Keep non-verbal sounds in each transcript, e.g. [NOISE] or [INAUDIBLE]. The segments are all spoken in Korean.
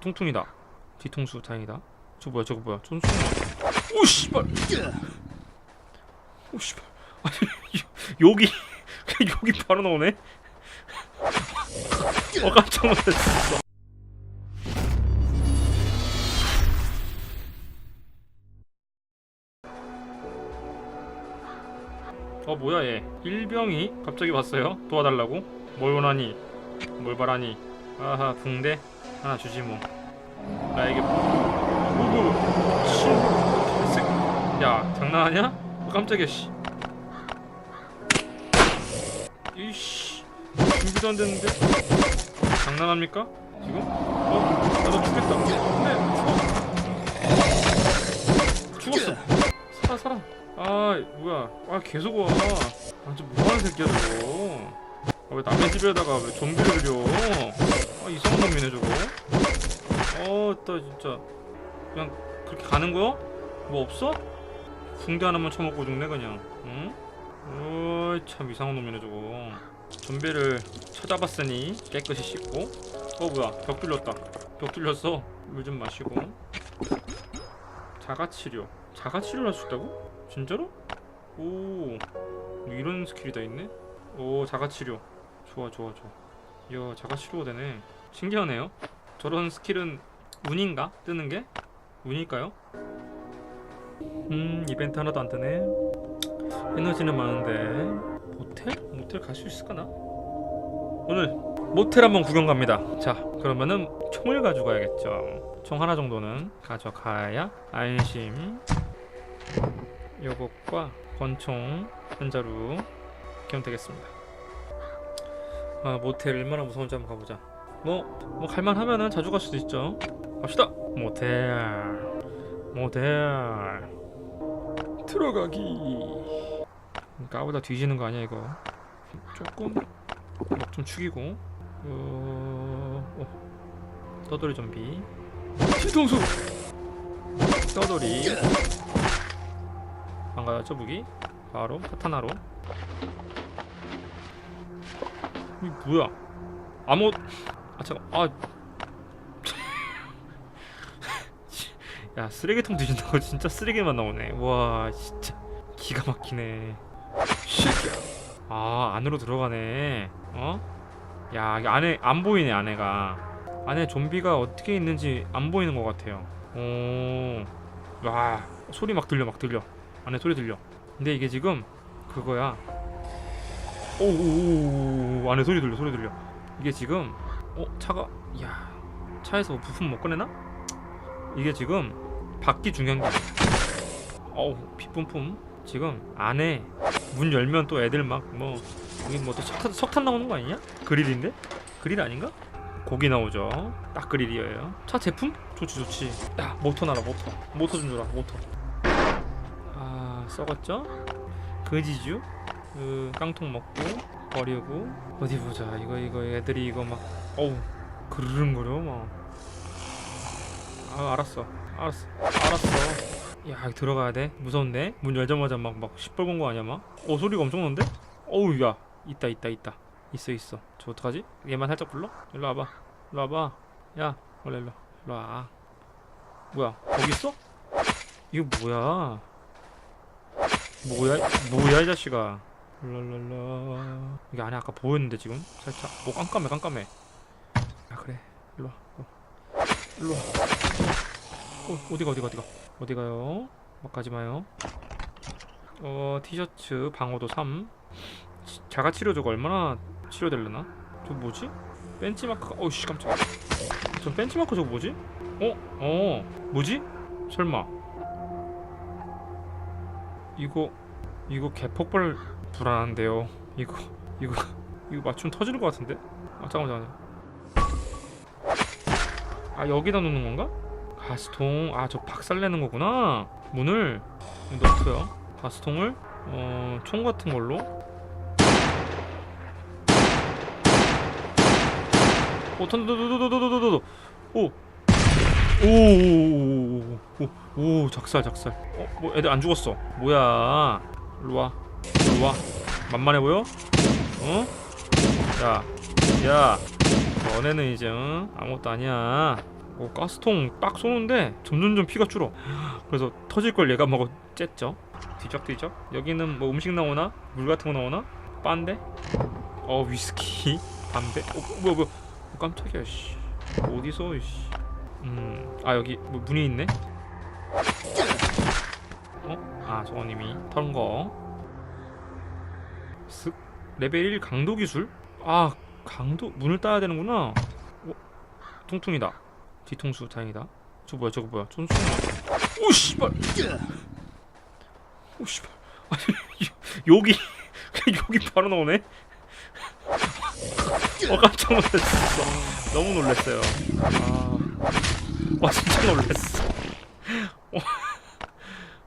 퉁퉁이다. 뒤통수 다행이다. 저 뭐야 저거 뭐야. 쫀오 씨발. 오 씨발. 아니 여- 여기 [LAUGHS] 여기 바로 나오네? [LAUGHS] 어 깜짝 놀랐어 어 뭐야 얘. 일병이 갑자기 왔어요? 도와달라고? 뭘 원하니? 뭘 바라니? 아하 붕대 하나 주지 뭐. 나에게 오구 씨 개새끼 야 장난하냐? 어, 깜짝이야 씨. 이씨. 준비도 안 됐는데? 장난합니까? 지금? 어 나도 죽겠다. 근데 죽었어. 살아 살아 아 뭐야. 아 계속 와. 완전 뭐하는 새끼야 저거 아, 왜 남의 집에다가 왜 좀비를 들여? 아 이상한 놈이네 저거. 어따 진짜. 그냥 그렇게 가는 거야? 뭐 없어? 붕대 하나만 쳐먹고 죽네 그냥. 응? 어이 참 이상한 놈이네 저거. 좀비를 찾아봤으니 깨끗이 씻고. 어 뭐야. 벽 뚫렸다. 벽 뚫렸어? 물 좀 마시고. 자가치료. 자가치료를 할 수 있다고? 진짜로? 오 이런 스킬이 다 있네? 오 자가치료 좋아 좋아 좋아 이야 자가치료가 되네 신기하네요 저런 스킬은 운인가? 뜨는 게? 운일까요? 음 이벤트 하나도 안 뜨네 에너지는 많은데 모텔? 모텔 갈 수 있을까나? 오늘 모텔 한번 구경 갑니다 자 그러면은 총을 가져가야겠죠 총 하나 정도는 가져가야 안심 요것과 권총 한 자루 겸 되겠습니다 아 모텔 얼마나 무서운지 한번 가보자. 뭐, 뭐 갈만하면은 자주 갈 수도 있죠. 갑시다. 모텔. 모텔. 들어가기. 까보다 뒤지는 거 아니야 이거? 조금 목좀 축이고. 어... 어. 떠돌이 좀비. 뒤통수! 떠돌이. 반가웠죠 무기? 바로 카타나로 이 뭐야? 아무 아 잠깐 아. [LAUGHS] 야 쓰레기통 뒤진다고 [LAUGHS] 진짜 쓰레기만 나오네. 와 진짜. 기가 막히네. 아 안으로 들어가네. 어? 야 안에 안 보이네 안에가. 안에 좀비가 어떻게 있는지 안 보이는 것 같아요. 오 와 소리 막 들려 막 들려. 안에 소리 들려. 근데 이게 지금 그거야 오오오 안에 소리 들려 소리 들려 이게 지금 어 차가 야 차에서 뭐 부품 못 꺼내나? 이게 지금 밖이 중요한 게 아니야 어우 피뿜뿜 지금 안에 문 열면 또 애들 막뭐 여기 뭐또 석탄, 석탄 나오는 거 아니냐? 그릴인데? 그릴 아닌가? 고기 나오죠 딱 그릴이에요 차 제품? 좋지 좋지 야 모터 나라 모터 모터 좀 줘라 모터 아 썩었죠? 그지주 그 깡통 먹고 버리고. 어디 보자. 이거 이거 애들이 이거 막 어우 그르릉거려 막. 아 알았어. 알았어. 알았어. 야 들어가야 돼. 무서운데? 문 열자마자 막막 시뻘건 거 아니야 막어 소리가 엄청 나는데? 어우 야. 있다 있다 있다. 있어 있어. 저 어떡하지? 얘만 살짝 불러? 일로 와봐. 일로 와봐. 야 원래 일로 일로 와. 뭐야? 거기 있어? 이거 뭐야? 뭐야 뭐야 이 자식아 랄랄라. 이게 안에 아까 보였는데 지금? 살짝. 뭐 깜깜해 깜깜해. 아 그래. 일로 와. 어. 일로 와. 어, 어디가 어디가 어디가? 어디가요? 막 가지 마요. 어 티셔츠 방어도 3 치- 자가 치료 저거 얼마나 치료될려나? 저 뭐지? 벤치마크 어우씨 깜짝이야 저 벤치마크 저거 뭐지? 어? 어. 뭐지? 설마. 이거 이거 개폭발 불안한데요. 이거 이거 이거 맞춤 터질 것 같은데? 아 잠깐만 잠깐만. 아 여기다 놓는 건가? 가스통 아 저 박살내는 거구나. 문을 넣고요. 가스통을 어 총 같은 걸로. 오 던도도도도도도도 오. 오 오 오 오 오 작살 작살 어 뭐 애들 안 죽었어 뭐야 일로 와 일로와 만만해 보여? 어? 야, 야, 너네는 이제 어? 아무것도 아니야. 어, 가스통 딱 쏘는데 점점점 피가 줄어. [GASPS] 그래서 터질 걸 얘가 먹어 쨌죠. 뒤적뒤적. 여기는 뭐 음식 나오나? 물 같은 거 나오나? 빤데? 어 위스키 [LAUGHS] 담배? 어 뭐야 뭐야 어, 깜짝이야 씨 어디서 씨. 음아 여기 뭐 문이 있네. 어? 아 저거님이 턴 거. 쓱 레벨 1 강도 기술? 아 강도 문을 따야 되는구나. 어? 퉁퉁이다. 뒤통수 다행이다. 저 뭐야 저거 뭐야? 촌충. 오 씨발. 오 씨발. [LAUGHS] 아니 여기 [LAUGHS] 여기 바로 나오네. [LAUGHS] 어 깜짝 놀랐어. 너무 놀랐어요. 아, 와 진짜 놀랐어. 어.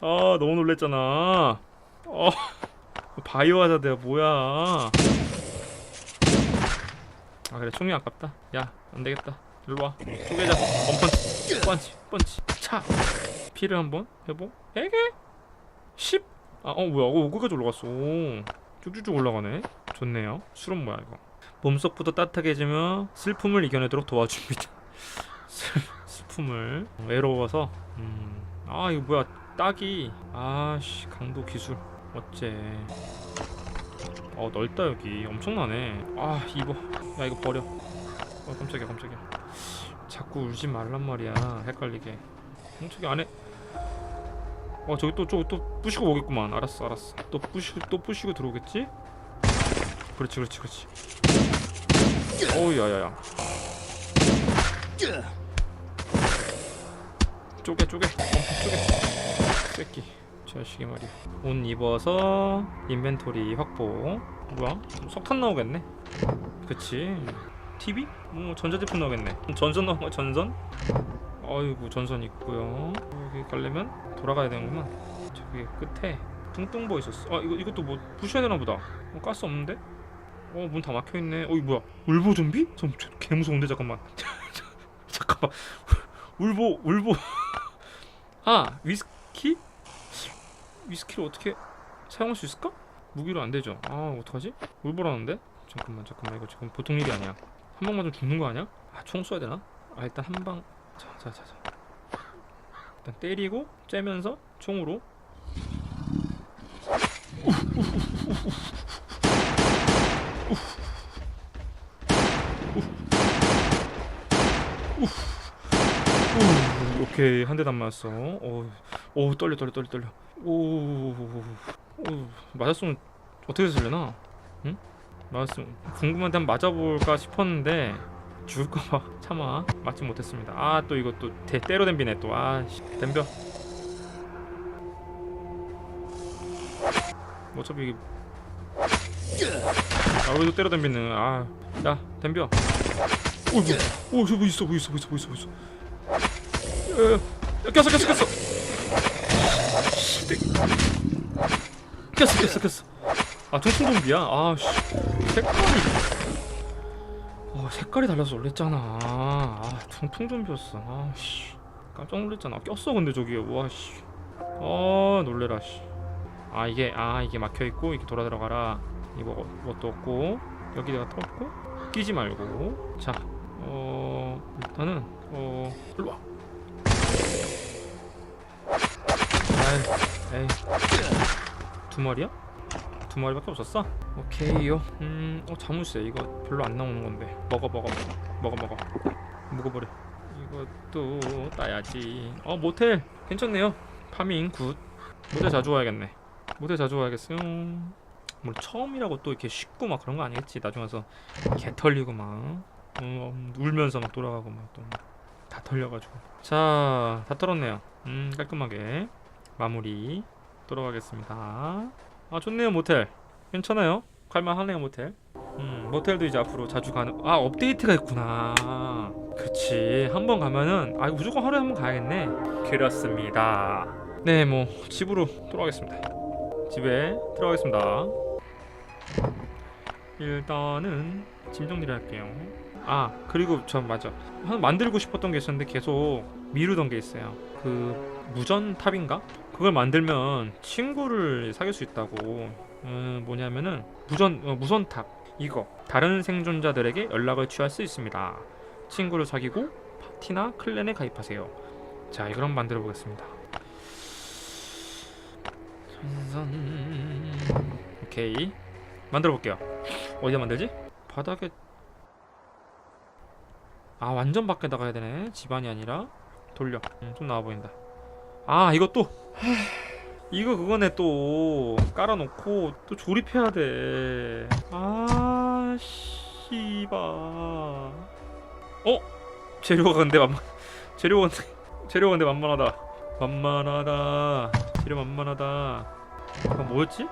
아 너무 놀랬잖아. 어 바이오 하자드야 뭐야? 아 그래 총이 아깝다. 야 안 되겠다. 일로 와. 쪼개자. 원펀치. 펀치. 펀치. 차. 피를 한번 해보. 에게. 10. 아, 어 뭐야? 어, 여기까지 올라갔어. 쭉쭉쭉 올라가네. 좋네요. 술은 뭐야 이거? 몸속부터 따뜻하게 해주며 슬픔을 이겨내도록 도와줍니다. [LAUGHS] 슬, 슬픔을 외로워서. 음. 아 이거 뭐야? 딱이. 아씨 강도 기술. 어째. 어 넓다 여기. 엄청나네. 아 이거. 야 이거 버려. 어 깜짝이야 깜짝이야. 자꾸 울지 말란 말이야. 헷갈리게. 어, 저기 안에. 어 저기 또 저기 또 부시고 오겠구만. 알았어 알았어. 또 부시고 또 부시고 들어오겠지? 그렇지 그렇지 그렇지. 어우 야야야. 쪼개 쪼개. 어, 쪼개. 새끼. 자식이 말이야. 옷 입어서 인벤토리 확보. 뭐야? 석탄 나오겠네. 그치. TV? 뭐 전자제품 나오겠네. 전선 나온 거 전선? 어이구 전선 있고요. 여기 가려면 돌아가야 되는구만. 저기 끝에 뚱뚱 보 있었어. 아 이거 이것도 뭐 부셔야 되나 보다. 어, 가스 없는데? 어 문 다 막혀 있네. 어이 뭐야? 울보 좀비? 좀 개 무서운데 잠깐만. [LAUGHS] 잠깐만. 울보 울보. [LAUGHS] 아 위스키? 위스키를 어떻게 사용할 수 있을까? 무기로 안 되죠. 아 어떡하지? 울보라는데? 잠깐만 잠깐만 이거 지금 보통 일이 아니야. 한 방만 좀 죽는 거 아니야? 아 총 쏴야 되나? 아 일단 한 방. 자 자 자 자, 자. 일단 때리고 째면서 총으로. 우, 오케이 한 대도 안 맞았어. 어, 오 떨려 떨려 떨려 떨려. 오, 오 맞았으면 어떻게 됐을려나? 응? 맞았으면 궁금한데 한번 맞아볼까 싶었는데 죽을까봐 [LAUGHS] 참아 맞지 못했습니다. 아또또 대, 때로 댐비네 또. 아 씨, 댐벼. 어차피 이게 아 왜또 때려 댐비는 아야 댐벼. 오 뭐야? 오 저거 있어 뭐 있어 뭐 있어 뭐 있어 뭐 있어. 야, 야, 야, 꼈어 꼈어 꼈어. 씨, 꼈어 꼈어 꼈어. 아 통통 좀비야. 아 씨. 색깔이. 아 색깔이 달라서 놀랬잖아. 아 통통 좀비였어. 아 씨. 깜짝 놀랐잖아. 꼈어 근데 저기에 와 씨. 아 놀래라 씨. 아 이게 아 이게 막혀 있고 이렇게 돌아 들어가라. 이거 것도 없고 여기다가 털고 끼지 말고 자. 어 일단은 어 일로 와. 아이, 에이. 두 마리야? 두 마리밖에 없었어? 오케이요. 음, 어 자무새 이거 별로 안 나오는 건데. 먹어 먹어 먹어 먹어 먹어. 먹어버려. 이것도 따야지. 어 모텔 괜찮네요. 파밍 굿. 모텔 자주 와야겠네. 모텔 자주 와야겠어요. 뭐 처음이라고 또 이렇게 쉽고 막 그런 거 아니겠지. 나중에 와서 개 털리고 막 어, 울면서 막 돌아가고 막 또 다 털려가지고. 자, 다 털었네요. 음, 깔끔하게 마무리 돌아가겠습니다. 아, 좋네요 모텔. 괜찮아요. 갈만하네요 모텔. 음, 모텔도 이제 앞으로 자주 가는. 아, 업데이트가 있구나. 그치. 한 번 가면은 아, 무조건 하루에 한 번 가야겠네. 그렇습니다. 네, 뭐 집으로 돌아가겠습니다. 집에 들어가겠습니다. 일단은 짐 정리를 할게요. 아 그리고 전 맞아 만들고 싶었던 게 있었는데 계속 미루던 게 있어요. 그 무전 탑인가? 그걸 만들면 친구를 사귈 수 있다고. 음, 뭐냐면은 무전 어, 무선 탑 이거 다른 생존자들에게 연락을 취할 수 있습니다. 친구를 사귀고 파티나 클랜에 가입하세요. 자, 이걸 한번 만들어 보겠습니다. 오케이 만들어 볼게요. 어디다 만들지? 바닥에 아 완전 밖에 나가야 되네. 집안이 아니라 돌려. 음, 좀 나와 보인다. 아또 [SIGHS] 이거 그거네 또 깔아놓고 또 조립해야 돼. 아 씨바. 어 재료가 근데 만만 재료가 근데 재료가 근데 만만하다. 만만하다. 재료 만만하다. 이거 뭐였지?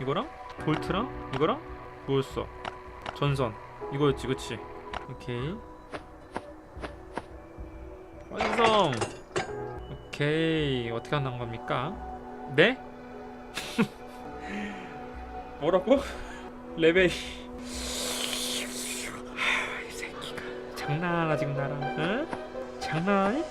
이거랑 볼트랑 이거랑 뭐였어? 전선 이거였지, 그치? 오케이. 완성. 오케이 어떻게 한다는 겁니까? 네? [LAUGHS] 뭐라고? 레벨 이 새끼가 장난하나 지금 나랑 응? 장난하니?